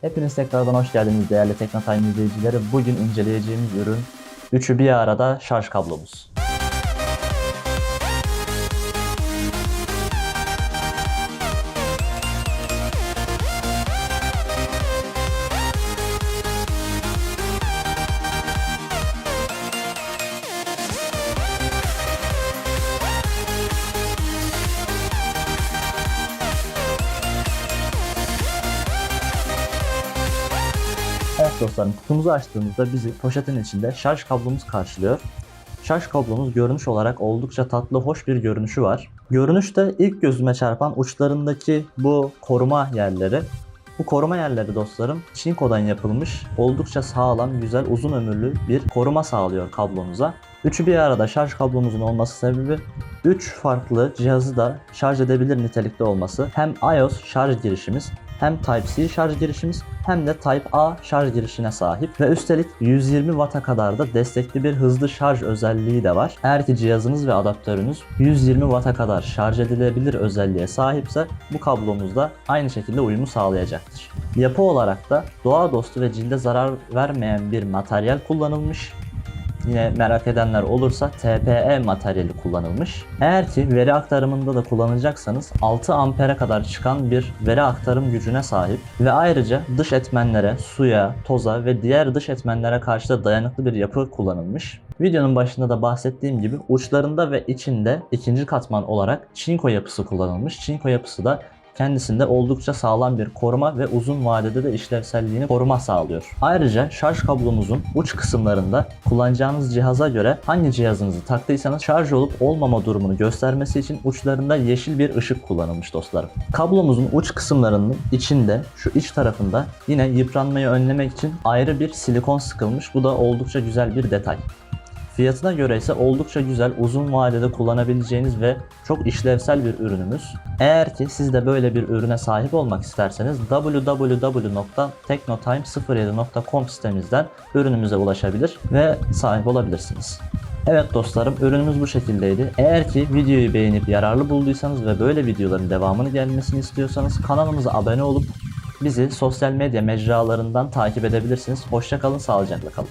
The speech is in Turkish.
Hepiniz tekrardan hoş geldiniz değerli Teknotime izleyicileri. Bugün inceleyeceğimiz ürün üçü bir arada şarj kablomuz. Evet dostlarım kutumuzu açtığımızda bizi poşetin içinde şarj kablomuz karşılıyor. Şarj kablomuz görünüş olarak oldukça tatlı, hoş bir görünüşü var. Görünüşte ilk gözüme çarpan uçlarındaki bu koruma yerleri. Bu koruma yerleri dostlarım çinkodan yapılmış, oldukça sağlam, güzel, uzun ömürlü bir koruma sağlıyor kablomuza. Üçü bir arada şarj kablomuzun olması sebebi 3 farklı cihazı da şarj edebilir nitelikte olması. Hem iOS şarj girişimiz hem Type-C şarj girişimiz hem de Type-A şarj girişine sahip ve üstelik 120 Watt'a kadar da destekli bir hızlı şarj özelliği de var. Eğer ki cihazınız ve adaptörünüz 120 Watt'a kadar şarj edilebilir özelliğe sahipse bu kablomuz da aynı şekilde uyumu sağlayacaktır. Yapı olarak da doğa dostu ve cilde zarar vermeyen bir materyal kullanılmış. Yine merak edenler olursa TPE materyali kullanılmış. Eğer ki veri aktarımında da kullanacaksanız 6 ampere kadar çıkan bir veri aktarım gücüne sahip ve ayrıca dış etmenlere, suya, toza ve diğer dış etmenlere karşı da dayanıklı bir yapı kullanılmış. Videonun başında da bahsettiğim gibi uçlarında ve içinde ikinci katman olarak çinko yapısı kullanılmış. Çinko yapısı da kendisinde oldukça sağlam bir koruma ve uzun vadede de işlevselliğini koruma sağlıyor. Ayrıca şarj kablomuzun uç kısımlarında kullanacağınız cihaza göre hangi cihazınızı taktıysanız şarj olup olmama durumunu göstermesi için uçlarında yeşil bir ışık kullanılmış dostlarım. Kablomuzun uç kısımlarının içinde şu iç tarafında yine yıpranmayı önlemek için ayrı bir silikon sıkılmış. Bu da oldukça güzel bir detay. Fiyatına göre ise oldukça güzel, uzun vadede kullanabileceğiniz ve çok işlevsel bir ürünümüz. Eğer ki siz de böyle bir ürüne sahip olmak isterseniz www.teknotime07.com sitemizden ürünümüze ulaşabilir ve sahip olabilirsiniz. Evet dostlarım ürünümüz bu şekildeydi. Eğer ki videoyu beğenip yararlı bulduysanız ve böyle videoların devamını gelmesini istiyorsanız kanalımıza abone olup bizi sosyal medya mecralarından takip edebilirsiniz. Hoşçakalın, sağlıcakla kalın.